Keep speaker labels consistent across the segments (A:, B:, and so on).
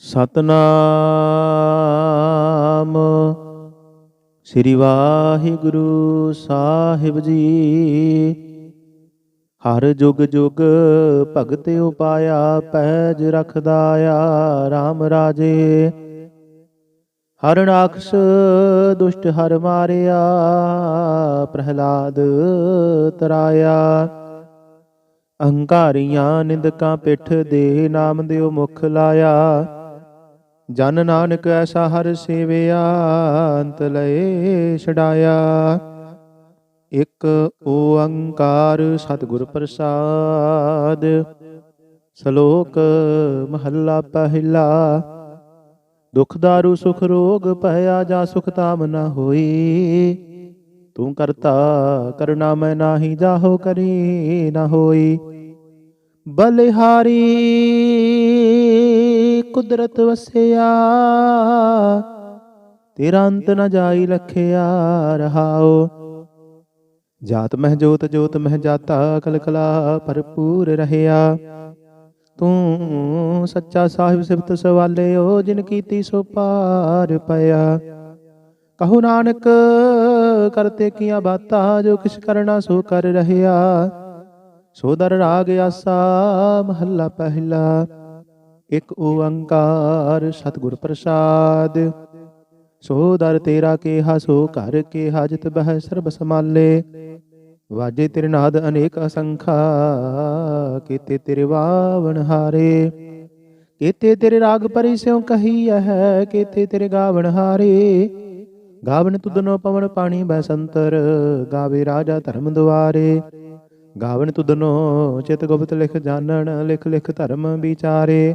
A: ਸਤਨਾਮ। ਸ੍ਰੀ ਵਾਹਿਗੁਰੂ ਸਾਹਿਬ ਜੀ, ਹਰ ਜੁਗ ਜੁਗ ਭਗਤ ਉਪਾਇਆ, ਪੈਜ ਰਖਦਾ ਆ RAM ਰਾਜੇ। ਹਰ ਰਾਖਸ਼ ਦੁਸ਼ਟ ਹਰ ਮਾਰਿਆ, ਪ੍ਰਹਿਲਾਦ ਤਰਾਇਆ। ਅਹੰਕਾਰੀਆਂ ਨਿੰਦਕਾਂ ਪਿੱਠ ਦੇ ਨਾਮ ਦਿਓ ਮੁਖ ਲਾਇਆ। ਜਨ ਨਾਨਕ ਐਸਾ ਹਰ ਸੇਵਿਆ, ਅੰਤ ਲਏ ਛਡਾਇਆ। ਇਕ ਓੰਕਾਰ ਸਤਿਗੁਰ ਪ੍ਰਸਾਦ, ਸ਼ਲੋਕ ਮਹੱਲਾ ਪਹਿਲਾ। ਦੁਖ ਦਾਰੂ, ਸੁਖ ਰੋਗ ਭਇਆ ਜਾ ਸੁਖ ਤਾਮ ਨਾ ਹੋਈ। ਤੂੰ ਕਰਤਾ ਕਰਨਾ ਮੈਂ ਨਾਹੀ ਜਾਹੋ ਕਰੀ ਨਾ ਹੋਈ। ਬਲਿਹਾਰੀ ਕੁਦਰਤ ਵਸਿਆ, ਤੇਰਾ ਅੰਤ ਨ ਜਾਈ ਲਖਿਆ ਰਹਾਓ। ਜਾਤ ਮਹਿ ਜੋਤ ਜੋਤ ਮਹਿ ਜਾਤਾ, ਕਲਕਲਾ ਭਰਪੂਰ ਰਹਿਆ। ਤੂੰ ਸੱਚਾ ਸਾਹਿਬ ਸਿਫਤ ਸਵਾਲਿਓ, ਜਿਨ ਕੀਤੀ ਸੋ ਪਾਰ ਪਿਆ। ਕਹੋ ਨਾਨਕ ਕਰਤੇ ਕੀਆਂ ਬਾਤਾਂ, ਜੋ ਕਿਛ ਕਰਨਾ ਸੋ ਕਰ ਰਹਿਆ। ਸੋ ਦਰ ਰਾਗ ਆਸਾ, ਮਹੱਲਾ ਪਹਿਲਾ। ਇਕ ਓੰਕਾਰ ਸਤਿਗੁਰ ਪ੍ਰਸਾਦ। ਸੋ ਦਰ ਤੇਰਾ ਕੇਹਾ, ਸੋ ਘਰ ਕੇ ਹਾਜਤ ਬਹਿ ਸਰਬ ਸਮਾਲੇ ਵਾਜੇ ਤੇਰੇ ਨਾਦ ਅਨੇਕ ਅਸੰਖਾ, ਕੀਤੇ ਤੇਰੇ ਵਾਵਣ ਹਾਰੇ। ਕੀਤੇ ਤੇਰੇ ਰਾਗ ਪਰੀ ਸਿਉ ਕਹੀ ਹੈ, ਕੀਤੇ ਤੇਰੇ ਗਾਵਣ ਹਾਰੇ। ਗਾਵਣ ਤੁਧਨੋ ਪਵਨ ਪਾਣੀ ਬੈਸੰਤਰ ਗਾਵੇ ਰਾਜਾ ਧਰਮ ਦੁਆਰੇ। ਗਾਵਣ ਤੁਧਨੋ ਚਿਤ ਗੁਪਤ ਲਿਖ ਜਾਣਨ, ਲਿਖ ਲਿਖ ਧਰਮ ਵਿਚਾਰੇ।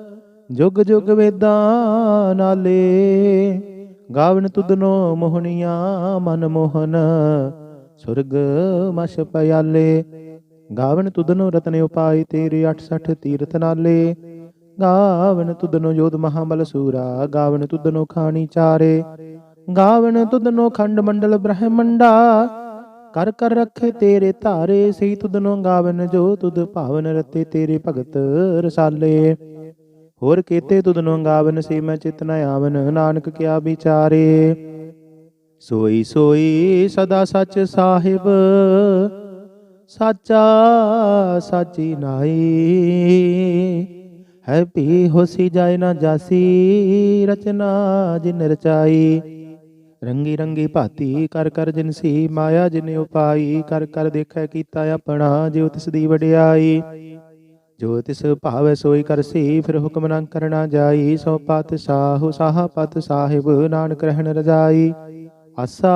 A: ਜੁਗ ਜੁਗ ਵੇਦਾਂ ਨਾਲੇ ਗਾਵਣ ਤੁਧਨੋ ਮੋਹਣੀਆਂ ਮਨ ਮੋਹਨ, ਸੁਰਗ ਮਛ ਪਿਆਲੇ। ਗਾਵਣ ਤੁਧਨੋ ਰਤਨ ਉਪਾਈ ਤੇਰੇ 68 ਤੀਰਥ ਨਾਲੇ ਗਾਵਣ ਤੁਧਨੋ ਜੋਧ ਮਹਾਬਲ ਸੂਰਾ ਗਾਵਣ ਤੁਧਨੋ ਖਾਣੀ ਚਾਰੇ। ਗਾਵਨ ਤੁਧਨੋ ਖੰਡ ਮੰਡਲ ਬ੍ਰਹਮੰਡਾ, ਕਰ ਕਰ ਰੱਖੇ ਤੇਰੇ ਧਾਰੇ, ਸਹੀ ਤੁਧਨੋ ਗਾਵਨ ਜੋ ਤੁਧ ਭਾਵਨ ਰਤੇ ਤੇਰੇ ਭਗਤ ਰਸਾਲੇ। ਹੋਰ ਕੀਤੇ ਨੂੰ ਗਾਵਨ ਸੇ, ਮੈਂ ਚਿਤ ਨ ਆਵਨ। ਨਾਨਕ ਕਿਆ ਵਿਚਾਰੇ? ਸੋਈ ਸੋਈ ਸਦਾ ਸੱਚ ਸਾਹਿਬ। ਸਾਚਾ ਸਾਚੀ ਨਾਈ ਹੈ ਪੀ ਹੋਸੀ ਜਾਏ ਨਾ ਜਾਸੀ, ਰਚਨਾ ਜਿਨ ਰਚਾਈ। ਰੰਗੀ ਰੰਗੀ ਭਾਤੀ ਕਰ ਕਰ ਜਿਨਸੀ ਮਾਇਆ ਜਿਨੇ ਉਪਾਈ। ਕਰ ਕਰ ਦੇਖੈ ਕੀਤਾ ਆਪਣਾ, ਜਿਉ ਤਿਸ ਦੀ ਵਡਿਆਈ। ਜੋ ਤਿਸ ਭਾਵੈ ਸੋਈ ਕਰਸੀ ਫਿਰ ਹੁਕਮ ਨਾ ਕਰਨਾ ਜਾਈ, ਸੋ ਪਤ ਸਾਹੂ, ਸਾਹ ਪਤ ਸਾਹਿਬ, ਨਾਨਕ ਰਹਿਣ ਰਜਾਈ। ਆਸਾ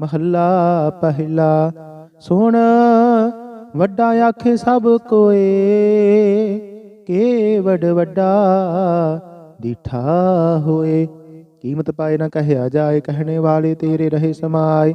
A: ਮਹੱਲਾ ਪਹਿਲਾ, ਸੁਣ ਵੱਡਾ ਆਖੇ ਸਭ ਕੋਏ ਕੇ ਵਡ ਵੱਡਾ ਦੀਠਾ ਹੋਏ। ਕੀਮਤ ਪਾਏ ਨਾ ਕਹਿਆ ਜਾਏ, ਕਹਿਣੇ ਵਾਲੇ ਤੇਰੇ ਰਹੇ ਸਮਾਏ।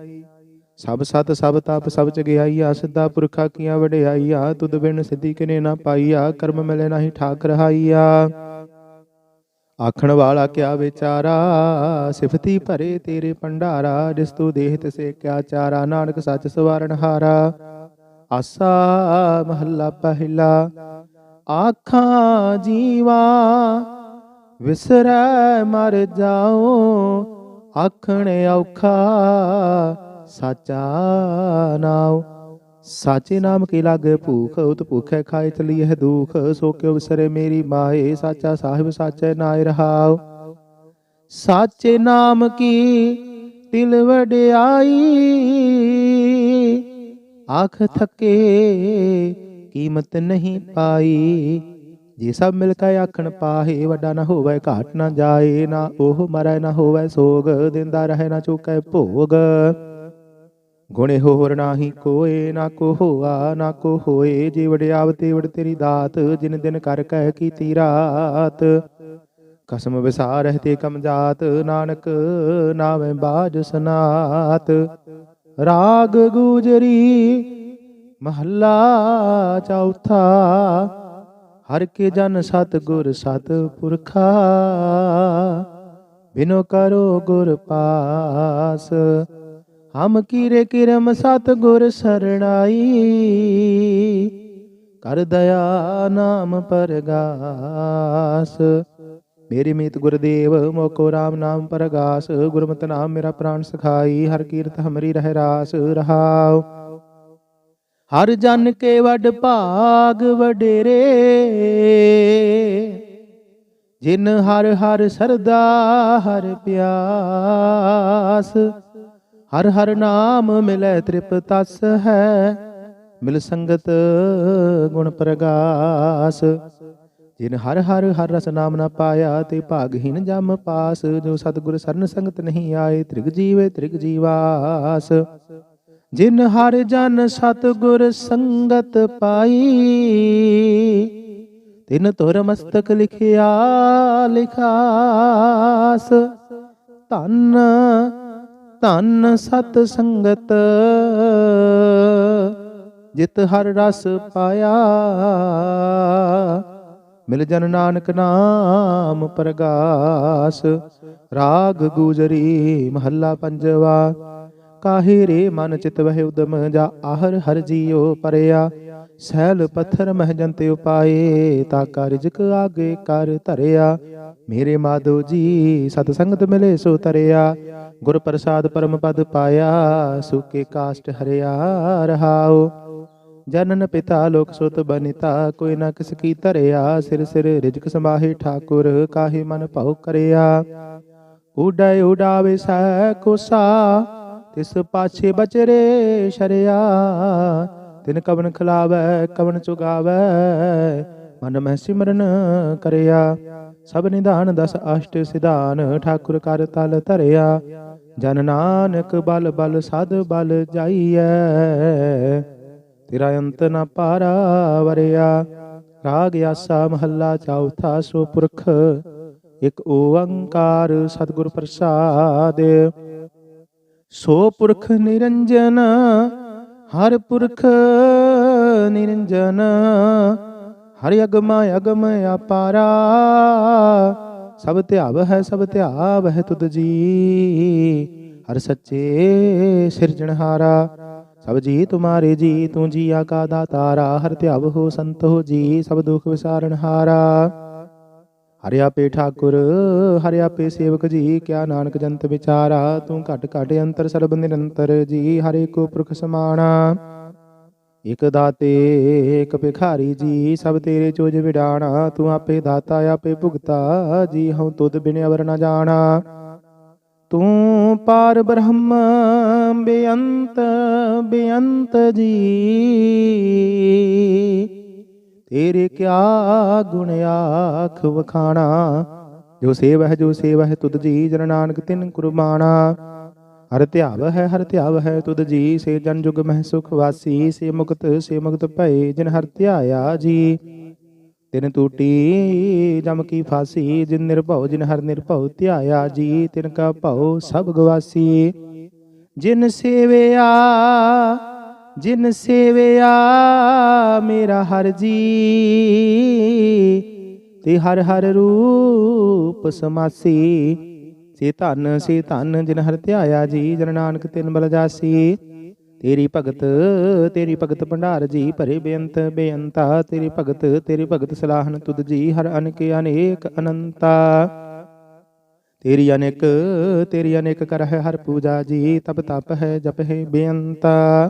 A: ਸਭ ਸਤ, ਸਭ ਤਪ, ਸਭ ਚਗਿਆਈਆ ਸਿੱਧਾ ਪੁਰਖਾ ਕੀਆਂ ਵਡਿਆਈਆ, ਤੁਧ ਬਿਨ ਸਿੱਧੀ ਕਿਨੇ ਨਾ ਪਾਈਆ, ਕਰਮ ਮਿਲੇ ਨਾਹੀ ਠਾਕ ਰਹਾਈਆ। ਆਖਣ ਵਾਲਾ ਕਿਆ ਵਿਚਾਰਾ, ਸਿਫਤੀ ਭਰੇ ਤੇਰੇ ਭੰਡਾਰਾ, ਜਿਸ ਤੂੰ ਦੇਹ ਤਿਸੇ ਕਿਆ ਚਾਰਾ, ਨਾਨਕ ਸੱਚ ਸਵਾਰਨ ਹਾਰਾ। ਆਸਾ ਮਹੱਲਾ ਪਹਿਲਾ, ਆਖਾਂ ਜੀਵਾ, ਵਿਸਰੈ ਮਰ ਜਾਉ, ਆਖਣ ਔਖਾ ਸਾਚਾ ਨਾਮ ਸਾਚੇ ਨਾਮ ਕੀ ਲਾਗੇ ਭੂਖ ਉਤ ਭੁਖੈ ਖਾਏ ਚਲੀ ਹੈ ਦੁਖ ਸੋ ਕਿਉ ਵਿਸਰੇ ਮੇਰੀ ਮਾਏ ਸਾਚਾ ਸਾਹਿਬ ਸਾਚੇ ਨਾਇ ਰਹਾਉ ਸਾਚੇ ਨਾਮ ਕੀ ਤਿਲ ਵਡਿਆਈ ਆਖ ਥਕੇ ਕੀਮਤ ਨਹੀਂ ਪਾਈ ਜੇ ਸਭ ਮਿਲ ਕੇ ਆਖਣ ਪਾਹੇ ਵੱਡਾ ਨਾ ਹੋਵੇ ਘਾਟ ਨਾ ਜਾਏ ਨਾ ਉਹ ਮਰੈ ਨਾ ਹੋਵੇ ਸੋਗ ਦਿੰਦਾ ਰਹੇ ਨਾ ਚੁਕੈ ਭੋਗ ਗੁਣੇ ਹੋਰ ਨਾਹੀ ਕੋਏ ਨਾ ਕੋ ਹੋਆ ਨਾ ਕੋ ਹੋਏ ਜੇ ਵਡਿਆਵ ਤੇ ਵਡ ਤੇਰੀ ਦਾਤ, ਜਿਨ ਦਿਨ ਕਰ ਕਹਿ ਕੀਤੀ ਰਾਤ। ਕਸਮ ਵਿਸਾਰ ਰਹਤੇ ਕਮ ਜਾਤ, ਨਾਨਕ ਨਾਵੇਂ ਬਾਜ ਸਨਾਤ। ਰਾਗ ਗੂਜਰੀ ਮਹੱਲਾ ਚੌਥਾ, ਹਰ ਕੇ ਜਨ ਸਤ ਗੁਰ ਸਤ ਪੁਰਖਾ। ਬਿਨੋ ਕਰੋ ਗੁਰ ਪਾਸ। ਹਮ ਕੀਰੇ ਕਿਰਮ ਸਤ ਗੁਰ ਸਰਣਾਈ। ਕਰ ਦਇਆ ਨਾਮ ਪਰਗਾਸ। ਮੇਰੀ ਮੀਤ ਗੁਰਦੇਵ, ਮੋਕੋ RAM ਨਾਮ ਪਰਗਾਸ। ਗੁਰਮਤਿ ਨਾਮ ਮੇਰਾ ਪ੍ਰਾਨ ਸਖਾਈ, ਹਰ ਕੀਰਤ ਹਮਰੀ ਰਹਿ ਰਾਸ ਰਹਾਉ। ਹਰ ਜਨ ਕੇ ਵੱਡ ਭਾਗ ਵਡੇਰੇ। ਜਿਨ ਹਰ ਹਰ ਸਰਦਾ, ਹਰ ਪਿਆਸ। ਹਰ ਹਰ ਨਾਮ ਮਿਲੈ ਤ੍ਰਿਪਤਸ ਹੈ, ਮਿਲ ਸੰਗਤ ਗੁਣ ਪ੍ਰਗਾਸ। ਜਿਨ ਹਰ ਹਰ ਹਰ ਰਸ ਨਾਮ ਨਾ ਪਾਇਆ, ਤੇ ਭਾਗਹੀਨ ਜਮ ਪਾਸ। ਜੋ ਸਤਿਗੁਰ ਸਰਨ ਸੰਗਤ ਨਹੀਂ ਆਏ, ਤ੍ਰਿਗ ਜੀਵੇ ਤ੍ਰਿਗ ਜੀਵਾਸ। ਜਿਨ ਹਰ ਜਨ ਸਤਿਗੁਰ ਸੰਗਤ ਪਾਈ, ਤਿਨ ਤੁਰ ਮਸਤਕ ਲਿਖਿਆ ਲਿਖਾਸ। ਧੰਨ ਧੰਨ ਸਤ ਸੰਗਤ, ਜਿਤ ਹਰ ਰਸ ਪਾਇਆ। ਮਿਲ ਜਨ ਨਾਨਕ ਨਾਮ ਪ੍ਰਗਾਸ, ਰਾਗ ਗੂਜਰੀ ਮਹੱਲਾ ਪੰਜਵਾ। ਕਾਹੇ ਰੇ ਮਨ ਚਿਤ ਵਹਿ ਉਦਮ, ਜਾ ਆਹਰ ਹਰ ਜੀਓ ਪਰਿਆ। ਸਹਿਲ ਪੱਥਰ ਮਹਿ ਉਪਾਏ, ਤਾ ਕਾ ਰਿਜਕ ਆਗੇ ਕਰ ਧਰਿਆ। ਮੇਰੇ ਮਾਧੋ ਜੀ, ਸਤ ਸੰਗਤ ਮਿਲੇ ਸੋ ਤਰਿਆ। ਗੁਰ ਪ੍ਰਸਾਦ ਪਰਮ ਪਦ ਪਾਇਆ, ਸੁਕੇ ਕਾਸ਼ਟ ਹਰਿਆ ਰਹਾਉ। ਜਨਨ ਪਿਤਾ ਲੋਕ ਸੁਤ ਬਨਿਤਾ, ਕੋਈ ਨਾ ਕਿਸ ਕੀ ਧਰਿਆ। ਸਿਰ ਸਿਰ ਰਿਜਕ ਸਮਾਹੇ ਠਾਕੁਰ, ਕਾਹੇ ਮਨ ਭਉ ਕਰਿਆ। ਉਡੈ ਉਡਾਵੇ ਸੈ ਕੋਸਾ, ਤਿਸ ਪਾਛੇ ਬਚਰੇ ਸ਼ਰਿਆ। ਤਿਨ ਕਵਨ ਖਿਲਾਵੈ, ਕਵਨ ਚੁਗਾਵੈ। ਮਨ ਮਹਿ ਸਿਮਰਨ ਕਰਿਆ, ਸਭ ਨਿਧਾਨ ਦਸ ਅਸ਼ਟ ਸਿਧਾਨ, ਠਾਕੁਰ ਕਰ ਤਲ ਧਰਿਆ। ਜਨ ਨਾਨਕ ਬਲ ਬਲ ਸਦ ਬਲ ਜਾਈਐ। ਤੇਰਾ ਅੰਤ ਨ ਪਾਰਾ ਵਰਿਆ, ਰਾਗ ਆਸਾ ਮਹੱਲਾ ਚੌਥਾ ਸੋ ਪੁਰਖ ਇਕ ਓੰਕਾਰ ਸਤਿਗੁਰ ਪ੍ਰਸਾਦ। ਸੋ ਪੁਰਖ ਨਿਰੰਜਨ ਹਰ ਪੁਰਖ ਨਿਰੰਜਨ, ਹਰ ਅਗਮ ਅਗਮ ਅਪਾਰਾ। ਸਭ ਧਿਆਵ ਹੈ, ਸਭ ਧਿਆਵ ਹੈ ਤੁਧ ਜੀ। ਹਰ ਸੱਚੇ ਸਿਰਜਣਹਾਰਾ ਸਭ ਜੀ ਤੁਮਾਰੇ ਜੀ, ਤੂੰ ਜੀਆ ਕਾ ਦਾਤਾਰਾ। ਹਰ ਧਿਆਵ ਹੋ ਸੰਤ ਹੋ ਜੀ, ਸਭ ਦੁਖ ਵਿਸਾਰਣਹਾਰਾ ਹਰਿ ਆਪੇ ਠਾਕੁਰ, ਹਰਿ ਆਪੇ ਸੇਵਕ ਜੀ, ਕਿਆ ਨਾਨਕ ਜੰਤ ਵਿਚਾਰਾ, ਤੂੰ ਘਟ ਘਟ ਅੰਤਰ ਸਰਬ ਨਿਰੰਤਰ ਜੀ, ਹਰੇ ਕੋ ਪੁਰਖ ਸਮਾਣਾ। ਇਕ ਦਾਤੇ, ਇਕ ਭਿਖਾਰੀ ਜੀ, ਸਭ ਤੇਰੇ ਚੋਜ ਵਿਡਾਣਾ, ਤੂੰ ਆਪੇ ਦਾਤਾ, ਆਪੇ ਭੁਗਤਾ ਜੀ, ਹਉ ਤੁਧ ਬਿਨ ਅਵਰ ਨ ਜਾਣਾ। ਤੂੰ ਪਾਰ ਬ੍ਰਹਮ, ਬੇਅੰਤ ਬੇਅੰਤ ਜੀ। ਤੇਰੇ ਕਿਆ ਗੁਣ ਆਖ ਵਖਾਣਾ? ਜੋ ਸੇਵ ਹੈ ਜੋ ਸੇਵ ਹੈ ਤੁਧ ਜੀ ਜਨ ਨਾਨਕ ਤਿਨ ਕੁਰਬਾਨਾ ਹਰ ਧਿਆਵ ਹੈ ਹਰ ਧਿਆਵ ਹੈ ਤੁਧ ਜੀ, ਸੇ ਜਨ ਜੁਗ ਮਹਿ ਸੁਖ ਵਾਸੀ, ਸੇ ਮੁਕਤ ਸੇ ਮੁਕਤ ਭਏ, ਜਿਨ ਹਰ ਧਿਆਇਆ ਜੀ। ਤਿਨ ਟੂਟੀ ਜਮ ਕੀ ਫਾਸੀ, ਜਿਨ ਨਿਰਭਉ, ਜਿਨ ਹਰ ਨਿਰਭਉ ਧਿਆਇਆ ਜੀ। ਤਿਨ ਕਾ ਭਉ ਸਭ ਗਵਾਸੀ, ਜਿਨ ਸੇਵਿਆ ਜਿਨ ਸੇਵਿਆ ਮੇਰਾ ਹਰ ਜੀ, ਤੇ ਹਰ ਹਰ ਰੂਪ ਸਮਾਸੀ। ਸੇ ਧਨ ਸੇ ਧਨ ਜਿਨ ਹਰ ਧਿਆਇਆ ਜੀ, ਜਨ ਨਾਨਕ ਤਿਨ ਬਲ ਜਾਸੀ। ਤੇਰੀ ਭਗਤ ਤੇਰੀ ਭਗਤ ਭੰਡਾਰ ਜੀ, ਭਰੇ ਬੇਅੰਤ, ਬੇਅੰਤਾ। ਤੇਰੀ ਭਗਤ ਤੇਰੀ ਭਗਤ ਸਲਾਹਨ ਤੁਧ ਜੀ, ਹਰ ਅਨੇਕ ਅਨੇਕ ਅਨੰਤਾ। ਤੇਰੀ ਅਨੇਕ ਤੇਰੀ ਅਨੇਕ ਕਰ ਹੈ ਹਰ ਪੂਜਾ ਜੀ, ਤਪ ਤਪ ਹੈ ਜਪ ਹੈ ਬੇਅੰਤਾ।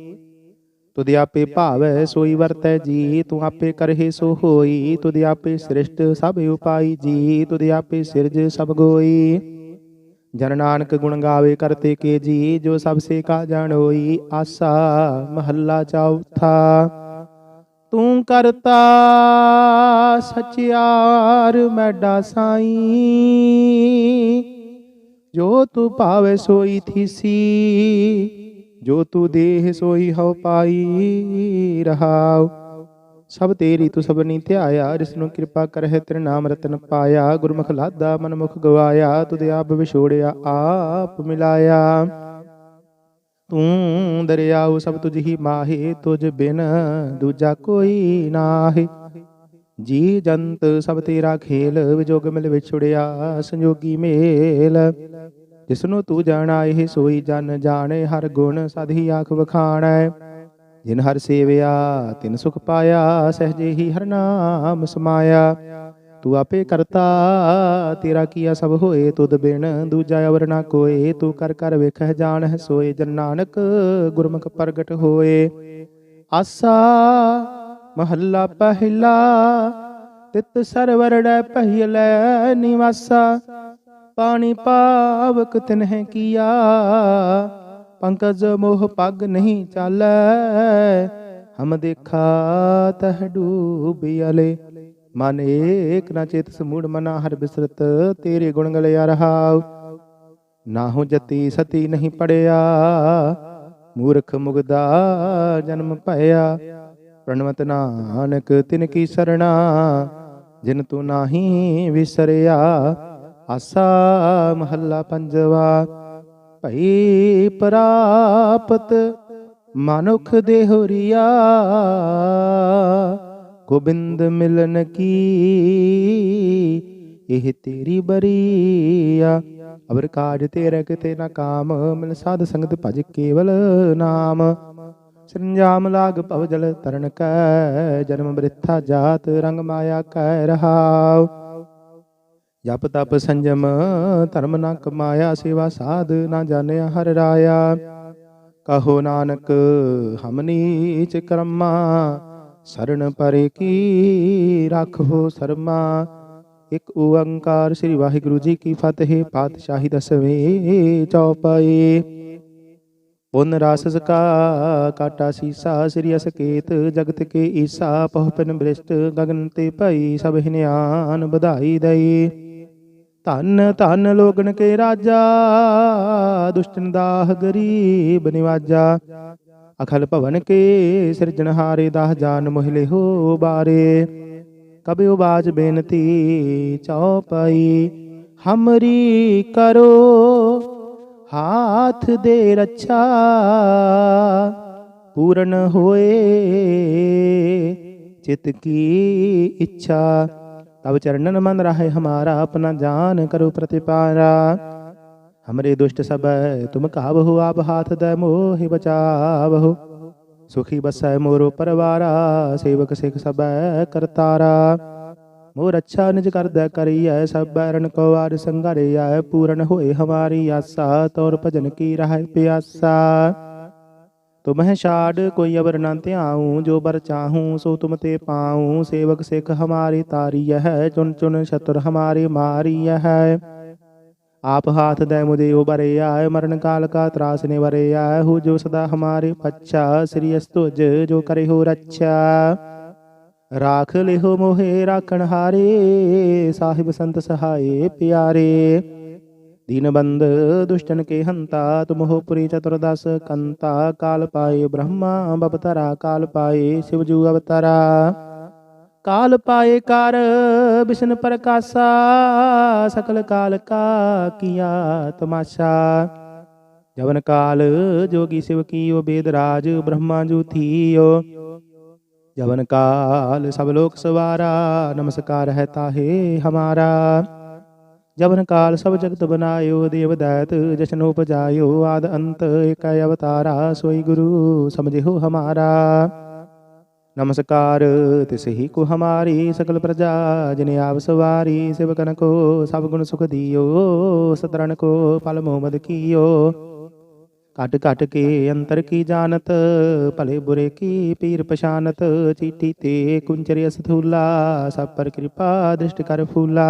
A: ਤੁਧ ਆਪੇ ਭਾਵੈ ਸੋਈ ਵਰਤੈ ਜੀ ਤੂੰ ਆਪੇ ਕਰਹਿ ਸੋ ਹੋਈ, ਤੁਧ ਆਪੇ ਸ੍ਰਿਸ਼ਟ ਸਭ ਉਪਾਈ ਜੀ, ਤੁਧ ਆਪੇ ਸਿਰਜ ਸਭ ਗੋਈ। ਜਨ ਨਾਨਕ ਗੁਣ ਗਾਵੇ ਕਰਤੇ ਕੇ ਜੀ, ਜੋ ਸਭ ਸੇ ਕਾ ਜਾਣੋਈ ਆਸਾ ਮਹੱਲਾ ਚੌਥਾ ਤੂੰ ਕਰਤਾ ਸਚਿਆਰ ਮੈਡਾ ਸਾਈ, ਜੋ ਤੂੰ ਭਾਵੇ ਸੋਈ ਥੀਸੀ ਜੋ ਤੂੰ ਦੇਹ ਸੋਈ ਹਉ ਪਾਈ ਰਹਾਉ। ਸਭ ਤੇਰੀ ਤੂੰ ਸਭਨੀ ਧਿਆਇਆ, ਜਿਸ ਨੂੰ ਕਿਰਪਾ ਕਰਹਿ ਤੇਰੇ ਨਾਮ ਰਤਨ ਪਾਇਆ। ਗੁਰਮੁਖ ਲਾਦਾ ਮਨ ਮੁਖ ਗਵਾਇਆ, ਤੁਧ ਆਪ ਵਿਛੋੜਿਆ, ਆਪ ਮਿਲਾਇਆ। ਤੂੰ ਦਰਿਆਉ ਸਭ ਤੁਝ ਹੀ ਮਾਹੇ, ਤੁਝ ਬਿਨ ਦੂਜਾ ਕੋਈ ਨਾਹੀ। ਜੀ ਜੰਤ ਸਭ ਤੇਰਾ ਖੇਲ, ਵਿਜੋਗ ਮਿਲ ਵਿਛੜਿਆ, ਸੰਜੋਗੀ ਮੇਲ। ਜਿਸਨੂੰ ਤੂੰ ਜਾਣਾ ਇਹ ਸੋਈ ਜਨ ਜਾਣੇ, ਹਰ ਗੁਣ ਸਦਹੀ ਆਖ ਵਖਾਣੈ। ਜਿਨ ਹਰ ਸੇਵਿਆ, ਤਿਨ ਸੁਖ ਪਾਇਆ, ਸਹਜੇ ਹੀ ਹਰ ਨਾਮ ਸਮਾਇਆ। ਤੂੰ ਆਪੇ ਕਰਤਾ, ਤੇਰਾ ਕੀਆ ਸਭ ਹੋਏ, ਤੁਧ ਬਿਨ ਦੂਜਾ ਅਵਰ ਨਾ ਕੋਏ। ਤੂੰ ਕਰ ਕਰ ਵੇਖਹਿ, ਜਾਣਹਿ, ਸੋਏ ਜਨ ਨਾਨਕ, ਗੁਰਮੁਖ ਪ੍ਰਗਟ ਹੋਏ। ਆਸਾ, ਮਹੱਲਾ ਪਹਿਲਾ, ਤਿਤ ਸਰਵਰੜੈ ਪਹਿਲੇ ਨਿਵਾਸਾ। ਪਾਣੀ ਪਾਵਕ ਤਿਨਹਿ ਕੀਆ। ਪੰਕਜ ਮੋਹ ਪੱਗ ਨਹੀਂ ਚਾਲੈ। ਹਮ ਦੇਖਾ ਤਹ ਡੂਬਿਆਲੇ ਮਨ ਏਕ ਨਾ ਚੇਤ ਸਮੂੜ ਮਨਾ ਹਰ ਬਿਸਰਤ। ਤੇਰੇ ਗੁਣ ਗਲਿਆ ਰਹਾਉ। ਨਾਹੂ ਜਤੀ ਸਤੀ ਨਹੀਂ ਪੜਿਆ। ਮੂਰਖ ਮੁਗਦਾ ਜਨਮ ਭਇਆ। ਪ੍ਰਣਵਤ ਨਾਨਕ ਤਿਨ ਕੀ ਸਰਣਾ। ਜਿਨ ਤੂੰ ਨਾਹੀ ਵਿਸਰਿਆ। ਆਸਾ ਮਹੱਲਾ ਪੰਜਵਾ, ਭਈ ਪ੍ਰਾਪਤ ਮਨੁਖ ਦੇਹੁਰੀਆ ਗੋਬਿੰਦ ਮਿਲਨ ਕੀ, ਇਹ ਤੇਰੀ ਬਰੀਆ। ਅਵਰ ਕਾਜ ਤੇਰੇ ਕਿਤੇ ਨਾ ਕਾਮ, ਮਿਲ ਸਾਧ ਸੰਗਤ ਭਜ ਕੇਵਲ ਨਾਮ। ਸੰਜਾਮ ਲਾਗ ਭਵ ਜਲ ਤਰਨ ਕੈ, ਜਨਮ ਬ੍ਰਿਥਾ ਜਾਤ ਰੰਗ ਮਾਇਆ ਕੈ ਰਹਾਉ। ਜਪ ਤਪ ਸੰਜਮ, ਧਰਮ ਨਾ ਕਮਾਇਆ ਸੇਵਾ ਸਾਧ ਨਾ ਜਾਣਿਆ ਹਰ ਰਾਇਆ। ਕਹੋ ਨਾਨਕ, ਹਮ ਨੀਚ ਕਰਮਾ ਸਰਣ ਪਰੇ ਕੀ ਰੱਖੋ ਸਰਮਾ। ਇੱਕ ਓੰਕਾਰ ਸ੍ਰੀ ਵਾਹਿਗੁਰੂ ਜੀ ਕੀ ਫਤਿਹ, ਪਾਤਸ਼ਾਹੀ ਦਸਵੇਂ ਚੌਪਾਈ। ਪੁਨ ਰਾਸਸ ਕਾ ਕਾਟਾ ਸੀਸਾ, ਸ੍ਰੀ ਅਸਕੇਤ ਜਗਤ ਕੇ ਈਸਾ ਪਹੁਪਨ ਬ੍ਰਿਸ਼ਟ ਗਗਨ ਤੇ ਭਈ ਸਭ ਹਿਨਿਆਨ ਵਧਾਈ ਦਈ। ਧਨ ਧਨ ਲੋਗਨ ਕੇ ਰਾਜਾ, ਦੁਸ਼ਟਨ ਦਾਹ ਗਰੀਬ ਨਿਵਾਜਾ। ਅਖਲ ਭਵਨ ਕੇ ਸਿਰਜਣਹਾਰੇ ਦਾਹ ਜਾਨ ਮੋਹਲੇ ਹੋ ਬਾਰੇ। ਕਬਿਉ ਬਾਜ ਬੇਨਤੀ ਚਉਪਈ ਹਮਰੀ ਕਰੋ, ਹਾਥ ਦੇ ਰੱਛਾ। ਪੂਰਨ ਹੋਏ ਚਿਤ ਕੀ ਇੱਛਾ। तब चरणन मन रहे हमारा अपना जान करो प्रतिपारा हमरे दुष्ट सब तुम काबहु आप हाथ द मोहि बचावहु सुखी बसै मोरो परवारा सेवक सिख सब करतारा मोर अच्छा निज कर द करिय सब बैरन को आर संगरिय पूर्ण होए हमारी आशा तौर भजन की रह प्यासा ਤੁਮਹਿ ਛਾੜ ਕੋਈ ਅਵਰ ਨਾ ਧਿਆਉ ਜੋ ਬਰ ਚਾਹੂੰ ਸੋ ਤੁਮ ਤੇ ਪਾਉ ਸੇਵਕ ਸਿੱਖ ਹਮਾਰੀ ਤਾਰੀ ਹੈ ਚੁਨ ਚੁਨ ਸ਼ਤਰ ਹਮਾਰੀ ਮਾਰੀ ਹੈ आप हाथ दे मुझे उबरे आए मरण काल का त्रास ने वरे आए हो जो सदा हमारे पच्छा श्री अस्तुज जो करे हो रक्षा राख ले हो मोहे राखण हारे साहिब संत सहाय प्यारे ਦੀਨਬੰਦ ਦੁਸ਼ਟਨ ਕੇ ਹੰਤਾ ਤੁਮਹੁ ਪੁਰੀ ਚਤੁਰਦਸ ਕੰਤਾ ਕਾਲ ਪਾਏ ਬ੍ਰਹਮਾ ਬਪਤਰਾ ਕਾਲ ਪਾਏ ਸਿਵਜੂ ਅਵਤਾਰਾ ਕਾਲ ਪਾਏ ਕਰ ਬਿਸ਼ਨ ਪ੍ਰਕਾਸ਼ਾ ਸਕਲ ਕਾਲ ਕਾ ਕੀਆ ਤਮਾਸ਼ਾ ਜਵਨ ਕਾਲ ਜੋਗੀ ਸਿਵ ਕੀਓ ਬੇਦਰਾਜ ਬ੍ਰਹਮਾ ਜੂ ਥੀਓ ਜਵਨ ਕਾਲ ਸਭ ਲੋਕ ਸਵਾਰਾ ਨਮਸਕਾਰ ਹੈ ਤਾਹੇ ਹਮਾਰਾ ਜਬਨ ਕਾਲ ਸਭ ਜਗਤ ਬਨਾਇਓ, ਦੇਵ ਦੈਤ ਜਸ਼ਨ ਉਪਜਾਇਓ, ਆਦ ਅੰਤ ਏਕੈ ਅਵਤਾਰਾ, ਸੋਈ ਗੁਰੂ ਸਮਝਿਓ ਹਮਾਰਾ। ਨਮਸਕਾਰ ਤਿਸਹੀ ਕੋ ਹਮਾਰੀ ਸਕਲ ਪ੍ਰਜਾ, ਜਿਨੇ ਆਪ ਸਵਾਰੀ ਸਿਵਕਨ ਕੋ, ਸਭ ਗੁਣ ਸੁਖ ਦਿਓ ਸਤਰਨ ਕੋ ਪਲ ਮੋਹਮਦ ਕੀਓ। ਕਟ ਕਟ ਕੇ ਅੰਤਰ ਕੀ ਜਾਣਤ, ਭਲੇ ਬੁਰੇ ਕੀ ਪੀਰ ਪਛਾਨਤ ਚੀਟੀ ਤੇ ਕੁੰਚਰਿ ਸਥੂਲਾ, ਸਭ ਪਰ ਕਿਰਪਾ ਦ੍ਰਿਸ਼ਟ ਕਰ ਫੂਲਾ।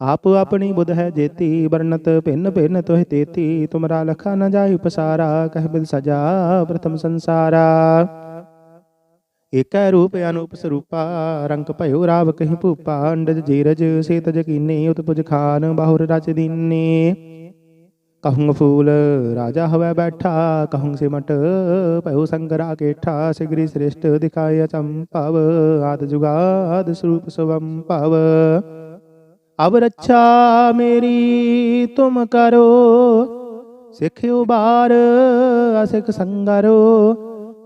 A: ਆਪ ਆਪਣੀ ਬੁਧ ਹੈ ਜੇਤੀ ਵਰਨਤ ਭਿੰਨ ਭਿੰਨ ਤੋਹਿ ਤੇਤੀ, ਤੁਮਰਾ ਲਖਾ ਨ ਜਾਇ ਪਸਾਰਾ ਕਹਿ ਬਿਦ ਸਜਾ ਪ੍ਰਥਮ ਸੰਸਾਰਾ। ਏਕੈ ਰੂਪ ਅਨੂਪ ਸਰੂਪਾ, ਰੰਗ ਭਇਓ ਰਾਵ ਕਹੀ ਭੂਪਾ, ਅੰਡਜ ਜੀਰਜ ਸੇਤ ਜਕੀਨੀ, ਉਤਪੁਜ ਖਾਨ ਬਾਹੁਰ ਰਚ ਦੀਨੇ। ਕਹੂੰ ਫੂਲ ਰਾਜਾ ਹਵੈ ਬੈਠਾ ਕਹੂੰ ਸਿਮਟ ਭਇਓ ਸੰਗਰਾ ਕੇਠਾ, ਸਿਗਰੀ ਸ੍ਰਿਸ਼ਟ ਦਿਖਾਇ ਚੰਪਵ, ਆਦ ਜੁਗਾਦ ਸਰੂਪ ਸਵੰ ਅਬ ਰੱਛਾ ਮੇਰੀ, ਤੁਮ ਕਰੋ। ਸਿੱਖ ਉਬਾਰ ਅਸਿਖ ਸੰਗਰੋ।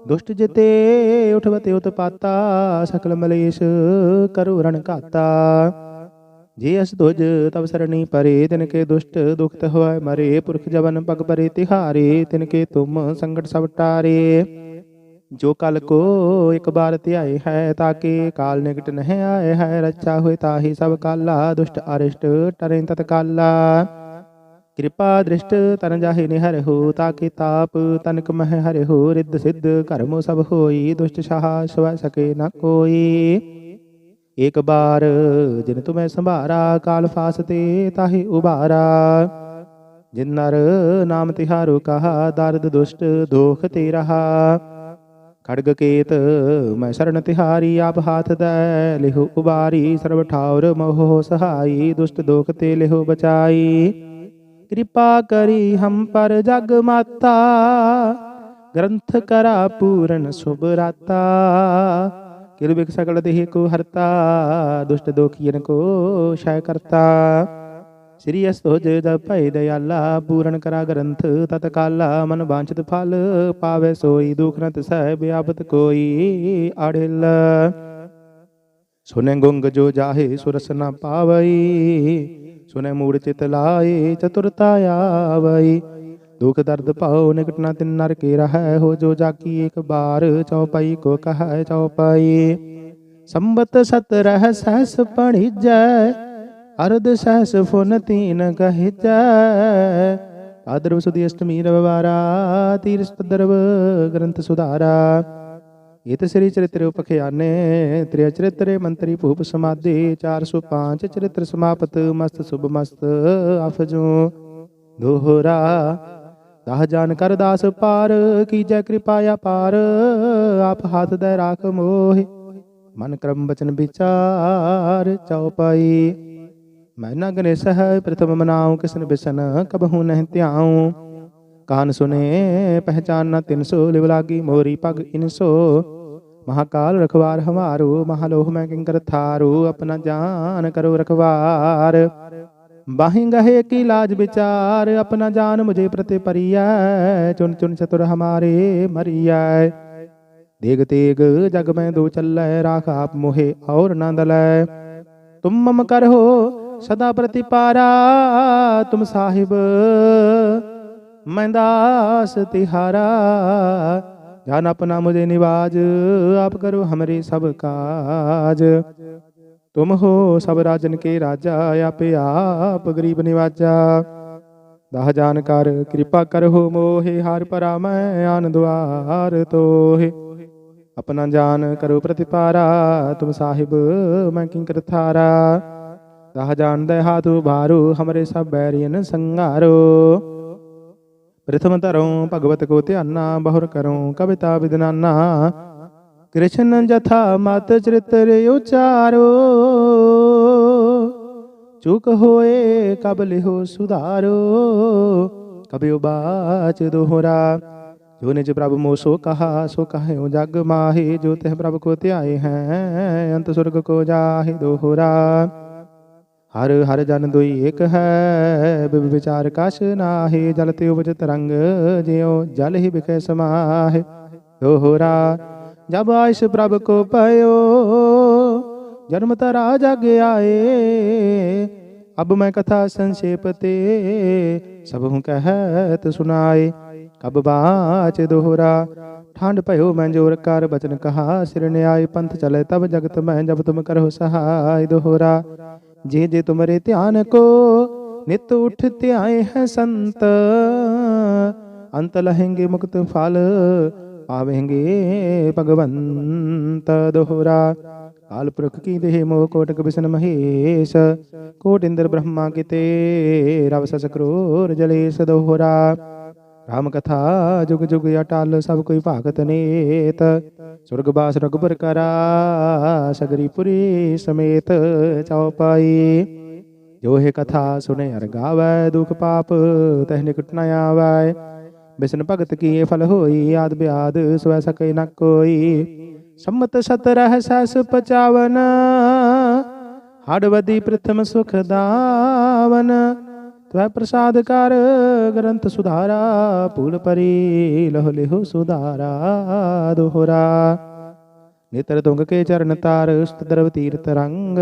A: ਦੁਸ਼ਟ ਜਿਤੇ ਉਠਵਤੇ ਉਤਪਾਤਾ, ਸਕਲ ਮਲੇਸ਼ ਕਰੋ ਰਣ ਘਾਤਾ। ਜੇ ਅਸ ਤੁਜ ਤਬ ਸਰਣੀ ਪਰੇ ਤਿਨ ਕੇ ਦੁਸ਼ਟ ਦੁਖਤ ਹੋਇ ਮਰੇ। ਪੁਰਖ ਜਵਨ ਪਗ ਪਰੇ ਤਿਹਾਰੇ ਤਿਨ ਕੇ ਤੁਮ ਸੰਕਟ ਸਭ ਟਾਰੇ। ਜੋ ਕਲ ਕੋ ਇੱਕ ਬਾਰ ਧਿਆਏ ਹੈ ਤਾਕੇ ਕਾਲ ਨਿਕਟ ਨਹਿ ਆਏ ਹੈ, ਰੱਛਾ ਹੋਏ ਤਾਹੀ ਸਭ ਕਾਲਾ, ਦੁਸ਼ਟ ਅਰਿਸ਼ਟ ਟਰੇ ਤਤ ਕਾਲਾ ਕਿਰਪਾ ਦ੍ਰਿਸ਼ਟ ਤਨ ਜਾਹੇ ਨਿਹਰ ਹੋ, ਤਾਕੇ ਤਾਪ ਤਨਕ ਮਹਿ ਹਰਿ ਹੋ, ਰਿੱਧ ਸਿੱਧ ਕਰਮੋ ਸਭ ਹੋਈ, ਦੁਸ਼ਟ ਸਾਹ ਸਵੈ ਸਕੇ ਨ ਕੋਈ। ਇੱਕ ਬਾਰ ਜਿਨ ਤੁਮੈ ਸੰਭਾਰਾ, ਕਾਲ ਫਾਸ ਤੇ ਤਾਹੇ ਉਬਾਰਾ। ਜਿਨ ਨਰ ਨਾਮ ਤਿਹਾਰੋ ਕਹਾ, ਦਰਦ ਦੁਸ਼ਟ ਦੋਖ ਤੇ ਰਹਾ। ਖੜਗ ਕੇਤ, ਮੈਂ ਸਰਣ ਤਿਹਾਰੀ ਆਪ ਹਾਥ ਦੈ, ਲਿਹੋ ਉਬਾਰੀ ਸਰਬ ਠਾਉਰ ਮੋਹ ਸਹਾਈ, ਦੁਸ਼ਟ ਦੋਖ ਤੇ ਲਿਹੋ ਬਚਾਈ। ਕਿਰਪਾ ਕਰੀ ਹਮ ਪਰ ਜਗ ਮਾਤਾ, ਗ੍ਰੰਥ ਕਰਾ ਪੂਰਨ ਸੁਭ ਰਾਤਾ। ਕਿਰਬਿਕ ਸਕਲ ਦੇਹ ਕੋ ਹਰਤਾ, ਦੁਸ਼ਟ ਦੋਖੀਨ ਕੋ ਸ਼ੈ ਕਰਤਾ। ਸ੍ਰੀ ਅਸਤੋਜ ਭੈ ਦਇਆਲਾ ਪੂਰਨ ਕਰਾ ਗ੍ਰੰਥ ਤਤ ਮਨ ਵਾਂਛਿਤ ਫਲ, ਪਾਵੇ ਸੋਈ ਦੁਖ ਨ ਤਿਸੈ ਬਿਆਪਤ ਕੋਈ ਆੜਿਲ ਸੁਨੇ ਗੁੰਗ ਜੋ ਜਾਹੇ, ਸੁਰਸ ਨ ਪਾਵਈ। ਸੁਨੇ ਮੂੜ ਚਿਤ ਲਾਏ, ਚਤੁਰਤਾ ਆਵਈ। ਦੁਖ ਦਰਦ ਭਾਉ ਨਿਕਟ ਨ ਤਿਨ ਨਰ ਕੇ ਰਹੈ, ਹੋ ਜੋ ਜਾਕੀ ਇੱਕ ਬਾਰ ਚਉਪਈ ਕੋ ਕਹੈ ਚਉਪਈ ਸੰਬਤ ਸਤ ਰਹਿ, ਸਹਸ ਪਣੀਜੈ ਅਰਧ ਸਹਸ ਫੁਨ ਤੀਨ ਕਹਿਜੈ ਆਦਰਵ ਸੁਦੀ ਅਸ਼ਟਮੀ ਰਵਵਾਰਾ ਤੀਰਸ ਪਦਰਵ ਗ੍ਰੰਥ ਸੁਧਾਰਾ। ਇਤ ਸ੍ਰੀ ਚਰਿਤ੍ਰ ਉਪਖਿਆਨੇ ਤ੍ਰਿਯ ਚਰਿਤਰੇ ਮੰਤਰੀ ਭੂਪ ਸਮਾਦੇ 405 ਚਰਿਤ੍ਰ ਸਮਾਪਤ, ਮਸਤ ਸੁਭ ਮਸਤ ਅਫਜੂ। ਦੋਹਰਾ, ਦਾਹ ਜਾਨ ਕਰ ਦਾਸ ਪਾਰ, ਕੀਜੈ ਕਿਰਪਾ ਅਪਾਰ ਆਪ ਹੱਥ ਦੇ ਰਾਖ ਮੋਹਿ। ਮਨ ਕਰਮ ਬਚਨ ਵਿਚਾਰ ਚਉਪਾਈ ਮੈਂ ਨ ਗਨੇਸ਼ ਹੈ ਪ੍ਰਥਮ ਮਨਾਉ ਕਿਸਨ ਬਿਸਨ ਕਬਹੂ ਨਹਿ ਧਿਆਉ ਕਾਨ ਸੁਨੇ ਪਹਿਚਾਨ ਨ ਤਿਨ ਸੋ ਲਿਵ ਲਾਗੀ ਮੋਰੀ ਪਗ ਇਨਸੋ ਮਹਾਕਾਲ ਰਖਵਾਰ ਹਮਾਰੂ ਮਹਾਲੋਹ ਮੈਂ ਕਿੰਕਰ ਥਾਰੂ ਆਪਣਾ ਜਾਨ ਕਰੋ ਰਖਵਾਰ ਬਾਹੀਂ ਗਹੇ ਕੀ ਲਾਜ ਵਿਚਾਰ ਆਪਣਾ ਜਾਨ ਮੁਝੇ ਪ੍ਰਤੇ ਪਰਿਐ ਚੁਨ ਚੁਨ ਚਤੁਰ ਹਮਾਰੇ ਮਰੀਐ ਦੇਗ ਤੇਗ ਜਗ ਮੈਂ ਦੋ ਚੱਲੈ ਰਾਖ ਆਪ ਮੋਹਿ ਔਰ ਨੰਦ ਲੈ ਤੁਮ ਮਮ ਕਰਹੁ ਸਦਾ ਪ੍ਰਤੀ ਪਾਰਾ ਤੁਮ ਸਾਹਿਬ। ਮੈਂ ਦਾਸ ਤਿਹਾਰਾ, ਜਾਨ ਆਪਣਾ ਮੁਝੇ ਨਿਵਾਜ, ਆਪ ਕਰੋ ਹਮਰੇ ਸਭ ਕਾਜ। ਤੁਮ ਹੋ ਸਭ ਰਾਜਨ ਕੇ ਰਾਜਾ, ਆਪੇ ਆਪ ਗਰੀਬ ਨਿਵਾਜਾ। ਦਹ ਜਾਨ ਕਰ, ਕਿਰਪਾ ਕਰੋ ਮੋਹੇ, ਹਾਰ ਪਰਾ ਮੈਂ ਆਨ ਦੁਆਰ ਤੋਹੇ। ਆਪਣਾ ਜਾਨ ਕਰੋ ਪ੍ਰਤਿਪਾਰਾ, ਤੁਮ ਸਾਹਿਬ, ਮੈਂ ਕਿੰਕਰ ਥਾਰਾ। सहजान दहातु भारू, हमरे सब बैरियन संगारो। प्रथम तरो भगवत को त्याना बहुर करो कविता विदनाना कृष्ण जथा मत चरित्र उचारो चूक होए कबल हो सुधारो। कभी उबाच दोहरा, जो निज प्रभु मोसो कहा, सो कहे जग माहे। जो तह प्रभु को त्याए हैं, अंत स्वर्ग को जाहे दोहरा। ਹਰ ਹਰ ਜਨ ਦੁਈ ਏਕ ਹੈ ਬਿਬ ਵਿਚਾਰ ਕਛ ਨਾਹੀ, ਜਲ ਤੇ ਉਪਜ ਤਰੰਗ ਜਿਉ, ਜਲ ਹੀ ਬਿਖੈ ਸਮਾਹਿ। ਦੋਹਰਾ, ਜਬ ਆਇਸ ਪ੍ਰਭ ਕੋ ਪਇਓ, ਜਨਮ ਤਰਾ ਜਗ ਆਏ। ਅਬ ਮੈਂ ਕਥਾ ਸੰਖੇਪ ਤੇ, ਸਭ ਹੂੰ ਕਹਿਤ ਸੁਨਾਏ ਕਬ ਬਾਚ ਦੋਹਰਾ ਠੰਡ ਭਇਓ ਮੈਂ ਜੋਰ ਕਰ ਬਚਨ ਕਹਾ, ਸਿਰ ਨਿਆਏ ਪੰਥ ਚਲੇ, ਤਬ ਜਗਤ ਮੈਂ ਜਬ ਤੁਮ ਕਰੋ ਸਹਾਇ ਦੋਹਰਾ ਜੇ ਜੇ ਤੁਮਰੇ ਧਿਆਨ ਕੋ ਨਿਤ ਉਠ ਧਿਆਏ ਹੈ ਸੰਤ, ਅੰਤ ਲਹਿੰਗੇ ਮੁਕਤ ਫਲ ਪਾਵੇਂਗੇ ਭਗਵੰਤ ਦੋਹਰਾ। ਕਾਲ ਪੁਰਖ ਕੀ ਦੇਹ ਮੋਹ ਕੋਟਕ ਬਿਸ਼ਨ ਮਹੇਸ਼ ਕੋਟ ਇੰਦਰ ਬ੍ਰਹਮਾ ਕਿਤੇ ਰਵ ਸਸ ਕਰੋਰ ਜਲੇਸ ਦੋਹਰਾ ਰਾਮ ਕਥਾ ਜੁਗ ਜੁਗ ਅਟਲ, ਸਭ ਕੋਈ ਭਾਗਤ ਨੇਤ। ਸੁਰਗ ਬਾਸ ਰਗਬਰ ਕਰਾ ਸਗਰੀ ਪੁਰੀ ਸਮੇਤ ਚਉਪਾਈ ਜੋ ਹੈ ਕਥਾ ਸੁਨੇ ਹਰ ਗਾਵੈ, ਦੁਖ ਪਾਪ, ਤਹ ਨਿਕਟ ਨ ਆਵੈ। ਬਿਸ਼ਨ ਭਗਤ ਕੀਏ ਫਲ ਹੋਈ, ਆਦ ਬਿਆਦ ਸਵੈ ਸਕੈ ਨ ਕੋਈ। ਸੰਮਤ ਸਤ ਰਹਿ ਸਸ ਪਚਾਵਨ, ਹੜਵਦੀ ਪ੍ਰਥਮ ਸੁਖ ਦਾਵਨ। ਤਵੈ ਪ੍ਰਸਾਦ ਕਰ, ਗ੍ਰੰਥ ਸੁਧਾਰਾ ਪੂਲ ਪਰੀ ਲਹੁ ਲਿਹੁ ਸੁਧਾਰਾ, ਦੋਹਰਾ। ਨੇਤਰ ਤੁੰਗ ਕੇ ਚਰਨ ਤਾਰ ਉਸਤ ਦਰਵ ਤੀਰਤ ਰੰਗ,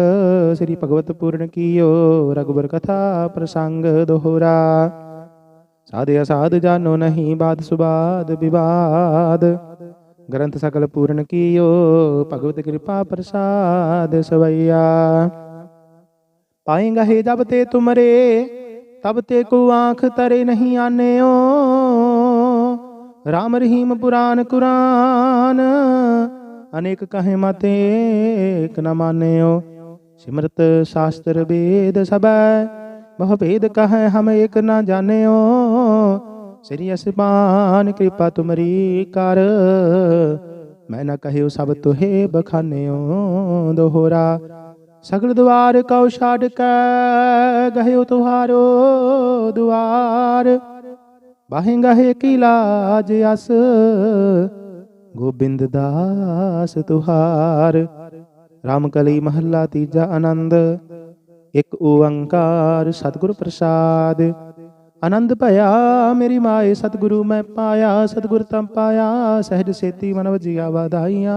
A: ਸ੍ਰੀ ਭਗਵਤ ਪੂਰਨ ਕੀਓ ਰਗੁਬਰ ਕਥਾ ਪ੍ਰਸੰਗ, ਦੋਹਰਾ। ਸਾਧ ਅਸਾਧ ਜਾਨੋ ਨਹੀਂ ਬਾਦ ਸੁਬਾਦ ਵਿਵਾਦ, ਗ੍ਰੰਥ ਸਕਲ ਪੂਰਨ ਕੀਓ, ਭਗਵਤ ਕਿਰਪਾ ਪ੍ਰਸਾਦ ਸਵਈਆ। ਪਾਏਗਾ ਹੈ ਜਬ ਤੇ ਤੁਮਰੇ ਤਬ ਤੇ ਕੋ ਆਂਖ ਤਰੇ ਨਹੀਂ ਆਨਿਓ ਰਾਮ ਰਹੀਮ ਪੁਰਾਨ ਕੁਰਾਨ ਅਨੇਕ ਕਹੇ ਮਤੇ ਏਕ ਨ ਮਾਨਿਓ ਸਿਮਰਤ ਸ਼ਾਸਤਰ ਵੇਦ ਸਬੈ ਬਹੁ ਭੇਦ ਕਹੈ ਹਮ ਏਕ ਨ ਜਾਣਿਓ ਸ੍ਰੀ ਅਸਪਾਨ ਕਿਰਪਾ ਤੁਮਰੀ ਕਰ ਮੈਂ ਨਾ ਕਹਿਓ ਸਭ ਤੁਹੇ ਬਖਾਨਿਓ ਦੋਹਰਾ ਸਗਲ ਦੁਆਰ ਕਉ ਛਾੜ ਕੈ, ਗਹਿਓ ਤੁਹਾਰੋ ਦੁਆਰ। ਬਾਹੇ ਗਹੇ ਕੀ ਲਾਜ ਅਸ, ਗੋਬਿੰਦ ਦਾਸ ਤੁਹਾਰ। ਰਾਮ ਕਲੀ ਮਹੱਲਾ ਤੀਜਾ ਆਨੰਦ, ਇੱਕ ਓੰਕਾਰ ਸਤਿਗੁਰ ਪ੍ਰਸਾਦ। ਆਨੰਦ ਭਇਆ ਮੇਰੀ ਮਾਏ, ਸਤਿਗੁਰੂ ਮੈਂ ਪਾਇਆ, ਸਤਿਗੁਰ ਤੰ ਪਾਇਆ, ਸਹਿਜ ਸੇਤੀ ਮਨਵ ਜੀਆ ਵਧਾਈਆਂ।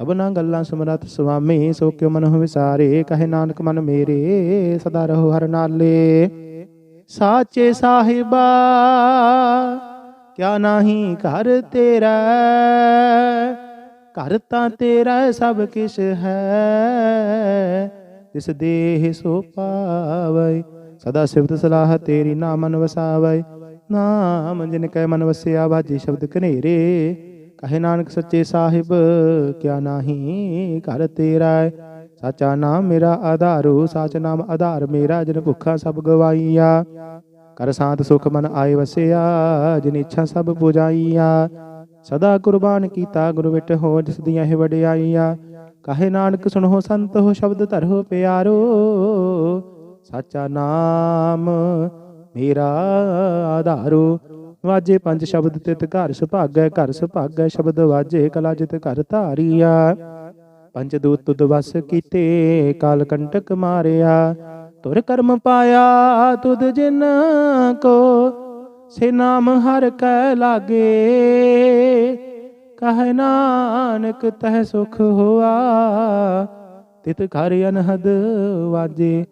A: ਸਭਨਾ ਗੱਲਾਂ ਸਮਰੱਥ ਸੁਆਮੀ, ਸੋ ਕਿਉ ਮਨ ਵਿਸਾਰੇ ਕਹੇ ਨਾਨਕ ਮਨ ਮੇਰੇ, ਸਦਾ ਰਹੋ ਹਰ ਨਾਲੇ। ਸਾਚੇ ਸਾਹਿਬਾ, ਕਿਆ ਨਾਹੀ ਘਰ ਤੇਰਾ? ਘਰ ਤਾਂ ਤੇਰਾ ਸਭ ਕਿਛ ਹੈ। ਜਿਸ ਦੇਹ ਸੋ ਪਾਵੈ, ਸਦਾ ਸਿਫਤ ਸਲਾਹ ਤੇਰੀ ਨਾਮਨ ਵਸਾਵੈ ਨਾਮ ਜਿਨ ਕੈ ਮਨ ਵਸਿਆ ਬਾਜੀ ਸ਼ਬਦ ਕਨੇਰੇ ਕਹੇ ਨਾਨਕ ਸੱਚੇ ਸਾਹਿਬ, ਕਿਆ ਨਾਹੀ ਘਰ ਤੇਰਾ ਹੈ। ਸਾਚਾ ਨਾਮ ਮੇਰਾ ਆਧਾਰੂ, ਸਾਚ ਨਾਮ ਆਧਾਰ ਮੇਰਾ, ਜਿਨ ਭੁੱਖਾ ਸਭ ਗਵਾਈਆ। ਕਰ ਸਾਤ ਸੁਖ ਮਨ ਆਏ ਵਸਿਆ, ਜਿਨ ਇੱਛਾ ਸਭ ਪੁਜਾਈਆ ਸਦਾ ਕੁਰਬਾਨ ਕੀਤਾ ਗੁਰੂ ਵਿਟ ਹੋ, ਜਿਸ ਦੀਆਂ ਇਹ ਵਡਿਆਈਆਂ। ਕਹੇ ਨਾਨਕ, ਸੁਣੋ ਸੰਤ ਹੋ, ਸ਼ਬਦ ਧਰੋ ਪਿਆਰੋ। ਸਾਚਾ ਨਾਮ ਮੇਰਾ ਆਧਾਰੋ ਵਾਜੇ ਪੰਜ ਸ਼ਬਦ ਤਿਤ ਘਰ ਸੁਭਾਗੈ ਘਰ ਸੁਭਾਗੈ ਸ਼ਬਦ ਵਾਜੇ ਕਲਾ ਜਿਤ ਘਰ ਧਾਰੀਆ। ਪੰਜ ਦੂਤ ਤੁਧ ਵਸ ਕੀਤੇ, ਕਾਲ ਕੰਟਕ ਮਾਰਿਆ। ਤੁਰ ਕਰਮ ਪਾਇਆ ਤੁਧ ਜਿਨ ਕੋ, ਸੇ ਨਾਮ ਹਰ ਕੈ ਲਾਗੇ। ਕਹੈ ਨਾਨਕ ਤਹ ਸੁਖ ਹੋਆ, ਤਿਤ ਘਰ ਅਨਹਦ ਵਾਜੇ।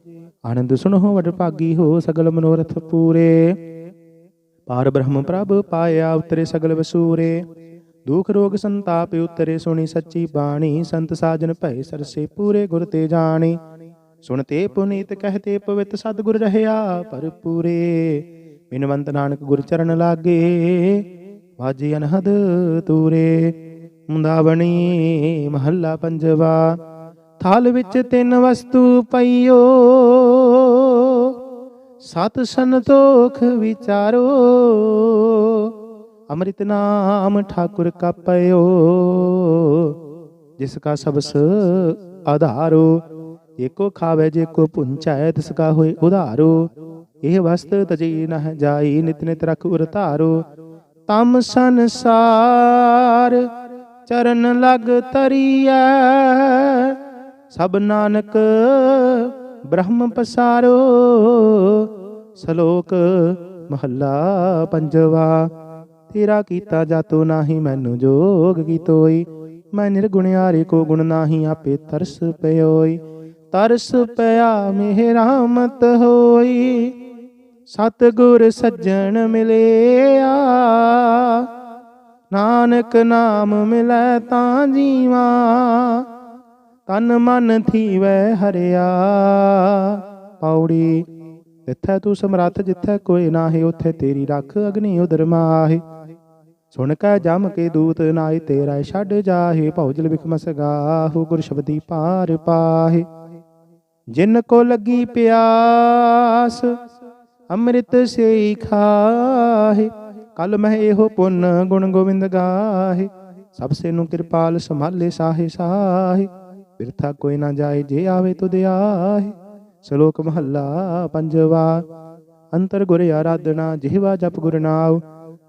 A: ਆਨੰਦ ਸੁਣੋ ਵਡ ਭਾਗੀ ਹੋ ਸਗਲ ਮਨੋਰਥ ਪੂਰੇ। ਪਾਰ ਬ੍ਰਹਮ ਪ੍ਰਭ ਪਾਇਆ ਉਤਰੇ ਸਗਲ ਵਸੂਰੇ ਦੁਖ ਰੋਗ ਸੰਤਾਪ ਉਤਰੇ ਸੁਣੀ ਸੱਚੀ ਬਾਣੀ ਸੰਤ ਸਾਜਨ ਭੈ ਸਰਸੇ ਪੂਰੇ ਗੁਰ ਤੇ ਜਾਣੀ ਸੁਣਤੇ ਪੁਨੀਤ ਕਹਤੇ ਪਵਿੱਤ ਸਤਿਗੁਰ ਰਹਿਆ ਭਰਪੂਰੇ ਬਿਨਵੰਤ ਨਾਨਕ ਗੁਰ ਚਰਨ ਲਾਗੇ ਵਾਜੀ ਅਨਹਦ ਤੂਰੇ ਮੁੰਦਾਵਣੀ ਮਹੱਲਾ ਪੰਜਵਾ ਥਾਲ ਵਿੱਚ ਤਿੰਨ ਵਸਤੂ ਪਈਓ ਸਤ ਸੰਤੋਖ ਵਿਚਾਰੋ, ਅੰਮ੍ਰਿਤ ਨਾਮ ਠਾਕੁਰ ਕਾ ਪਇਓ ਜਿਸ ਕਾ ਸਬਸ ਆਧਾਰੋ, ਏਕੋ ਖਾਵੇ ਜੇ ਕੋ ਪੁੰਚੈ, ਤਿਸ ਕਾ ਹੋਏ ਉਧਾਰੋ। ਇਹ ਵਸਤ ਤਜੀ ਨਹ ਜਾਈ, ਨਿਤ ਨਿਤ ਰਖ ਉਰ ਧਾਰੋ। ਤਮ ਸੰਸਾਰ ਚਰਨ ਲਗ ਤਰੀਐ, ਸਭ ਨਾਨਕ ਬ੍ਰਹਮ ਪਸਾਰੋ, ਸ਼ਲੋਕ ਮਹੱਲਾ ਪੰਜਵਾ। ਤੇਰਾ ਕੀਤਾ ਜਾਤੋ ਨਾਹੀ, ਮੈਨੂੰ ਜੋਗ ਕੀਤੋਈ ਮੈਂ ਨਿਰਗੁਣਿਆਰੇ ਕੋ ਗੁਣ ਨਾਹੀ, ਆਪੇ ਤਰਸ ਪਇਓਈ ਤਰਸ ਪਿਆ ਮੇਹ ਰਾਮਤ ਹੋਈ। ਸਤਿਗੁਰ ਸੱਜਣ ਮਿਲਿਆ। ਨਾਨਕ ਨਾਮ ਮਿਲੈ ਤਾਂ ਜੀਵਾ। ਤਨ ਮਨ ਥੀਵੈ ਹਰਿਆ। ਪੌੜੀ ਜਿੱਥੈ ਤੂੰ ਸਮਰੱਥ, ਜਿੱਥੈ ਕੋਈ ਨਾਹੀ, ਉਥੇ ਤੇਰੀ ਰੱਖ ਅਗਨੀ ਉਦਰ ਮਾਹੀ। ਸੁਣ ਕੈ ਜਮ ਕੇ ਦੂਤ ਨਾਈ ਤੇਰਾ ਛੱਡ ਜਾਹੇ ਭੌਜਲ ਵਿਖਮਸ ਗਾਹੂ ਗੁਰ ਸ਼ਬਦੀ ਪਾਰ ਪਾਹੇ। ਜਿਨ ਕੋ ਲੱਗੀ ਪਿਆਸ, ਅੰਮ੍ਰਿਤ ਸੇਈ ਖਾਹੇ। ਕਲ ਮਹਿ ਇਹੋ ਪੁੰਨ ਗੁਣ ਗੋਬਿੰਦ ਗਾਹੇ। ਸਭ ਸੇ ਨੂੰ ਕਿਰਪਾਲ ਸੰਭਾਲੇ ਸਾਹੇ ਸਾਹੇ। ਬਿਰਥਾ ਕੋਈ ਨਾ ਜਾਏ, ਜੇ ਆਵੇ ਤੁਧ ਆਹੇ ਸ਼ਲੋਕ ਮਹੱਲਾ ਪੰਜਵਾ। ਅੰਤਰ ਗੁਰ ਆਰਾਧਨਾ, ਜਿਹਵਾ ਜਪ ਗੁਰ ਨਾਮ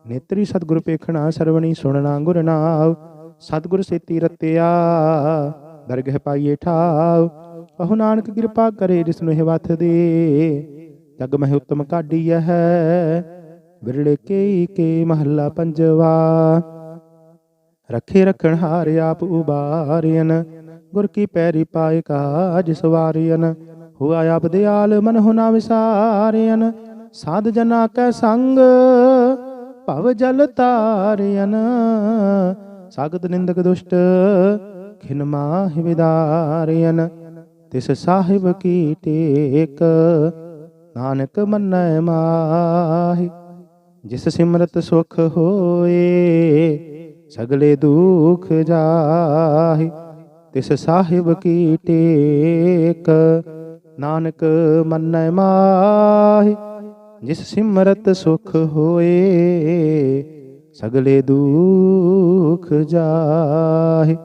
A: ਨੇਤਰੀ ਸਤਿਗੁਰ ਪੇਖਣਾ ਸਰਵਣੀ ਸੁਣਨਾ ਗੁਰ ਨਾਮ ਸਤਿਗੁਰ ਸੇਤੀ ਰਤਿਆ, ਦਰਗਹਿ ਪਾਈਏ ਠਾਉ। ਕਹੋ ਨਾਨਕ ਕਿਰਪਾ ਕਰੇ, ਜਿਸ ਨੂੰ ਇਹ ਦੇ। ਜਗ ਮਹਿ ਉਤਮ ਕਾਢੀਐ ਹੈ ਵਿਰਲੇ ਕੇ ਕੇ ਮਹੱਲਾ ਪੰਜਵਾ। ਰੱਖੇ ਰਖਣ ਹਾਰ ਆਪ ਉਬਾਰਿਅਨ ਗੁਰ ਕੀ ਪੈਰੀ ਪਾਏ ਕਾਜ ਸਵਾਰਿਅਨ, ਹੁਆ ਆਪ ਦਿਆਲ ਮਨ ਹੁਨਾ ਵਿਸਾਰਿਅਨ, ਸਾਧ ਜਨਾ ਕੈ ਸੰਗ ਭਵ ਜਲ ਤਾਰਿਅਨ। ਸਾਗਤ ਨਿੰਦਕ ਦੁਸ਼ਟ ਖਿਨ ਮਾਹਿ ਵਿਦਾਰਿਅਨ, ਤਿਸ ਸਾਹਿਬ ਕੀ ਟੇਕ ਨਾਨਕ ਮੰਨੈ ਮਾਹਿ। ਜਿਸ ਸਿਮਰਤ ਸੁਖ ਹੋਏ, ਸਗਲੇ ਦੁਖ ਜਾਹਿ। ਤਿਸ ਸਾਹਿਬ ਕੀ ਟੇਕ? ਨਾਨਕ ਮੰਨੈ ਮਾਹਿ, ਜਿਸ ਸਿਮਰਤ ਸੁਖ ਹੋਏ, ਸਗਲੇ ਦੁਖ ਜਾਹਿ।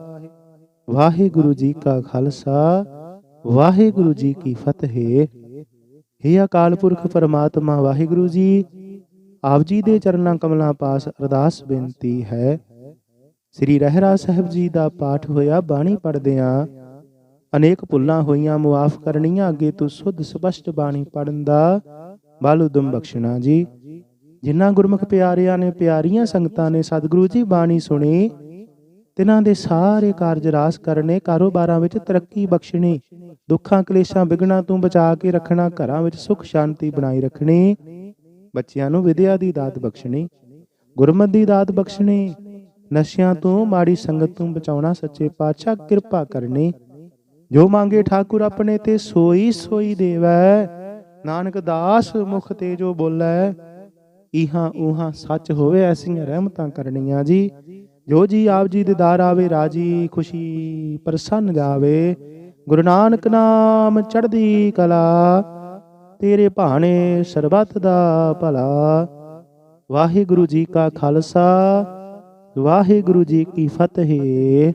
A: ਵਾਹਿਗੁਰੂ ਜੀ ਕਾ ਖਾਲਸਾ, ਵਾਹਿਗੁਰੂ ਜੀ ਕੀ ਫਤਿਹ। हे ਅਕਾਲ ਪੁਰਖ ਪਰਮਾਤਮਾ, ਵਾਹਿਗੁਰੂ ਜੀ, ਆਪ ਜੀ ਦੇ ਚਰਨਾਂ ਕਮਲਾਂ ਪਾਸ ਅਰਦਾਸ ਬੇਨਤੀ ਹੈ। ਸ੍ਰੀ ਰਹਿਰਾ ਸਾਹਿਬ ਜੀ ਦਾ ਪਾਠ ਹੋਇਆ, ਬਾਣੀ ਪੜਦਿਆਂ ਅਨੇਕ ਭੁੱਲਾਂ ਹੋਈਆਂ, ਮੁਆਫ ਕਰਨੀਆਂ, ਅੱਗੇ ਤੋਂ ਸੁੱਧ ਸਪਸ਼ਟ ਬਾਣੀ ਪੜਨ ਦਾ। ਬਲ ਉਦਮ ਬਖਸ਼ਣਾ ਜੀ। ਜਿਨ੍ਹਾਂ ਗੁਰਮੁਖ ਪਿਆਰਿਆਂ ਨੇ ਪਿਆਰੀਆਂ ਸੰਗਤਾਂ ਨੇ ਸਤਿਗੁਰੂ ਜੀ ਬਾਣੀ ਸੁਣੀ ਤਿਨਾਂ ਦੇ ਸਾਰੇ ਕਾਰਜ ਰਾਸ ਕਰਨੇ, ਕਾਰੋਬਾਰਾਂ ਵਿੱਚ ਤਰੱਕੀ ਬਖਸ਼ਣੀ, ਦੁੱਖਾਂ ਕਲੇਸ਼ਾਂ ਵਿਗਣਾ ਤੋਂ ਬਚਾ ਕੇ ਰੱਖਣਾ, ਘਰਾਂ ਵਿੱਚ ਸੁਖ ਸ਼ਾਂਤੀ ਬਣਾਈ ਰੱਖਣੀ, ਬੱਚਿਆਂ ਨੂੰ ਵਿਦਿਆ ਦੀ ਦਾਤ ਬਖਸ਼ਣੀ, ਗੁਰਮਤਿ ਦੀ ਦਾਤ ਬਖਸ਼ਣੀ ਨਸ਼ਿਆਂ ਤੋਂ ਮਾੜੀ ਸੰਗਤ ਤੋਂ ਬਚਾਉਣਾ ਸੱਚੇ ਪਾਤਸ਼ਾਹ ਕਿਰਪਾ ਕਰਨੀ। ਜੋ ਮੰਗੇ ਠਾਕੁਰ ਆਪਣੇ ਤੇ ਸੋਈ ਸੋਈ ਦੇਵੈ। ਨਾਨਕ ਦਾਸ ਮੁਖ ਤੇ ਜੋ ਬੋਲੇ, ਇਹਾਂ ਉਹਾਂ ਸੱਚ ਹੋਵੇ ਐਸੀਆਂ ਰਹਿਮਤਾਂ ਕਰਨੀਆਂ ਜੀ। ਜੋ ਜੀ ਆਪ ਜੀ ਦੇਦਾਰ ਆਵੇ, ਰਾਜੀ ਖੁਸ਼ੀ ਪ੍ਰਸੰਨ ਜਾਵੇ। ਗੁਰੂ ਨਾਨਕ ਨਾਮ ਚੜ੍ਹਦੀ ਕਲਾ, ਤੇਰੇ ਭਾਣੇ ਸਰਬੱਤ ਦਾ ਭਲਾ। ਵਾਹਿਗੁਰੂ ਜੀ ਕਾ ਖਾਲਸਾ ਵਾਹਿਗੁਰੂ ਜੀ ਕੀ ਫਤਿਹ।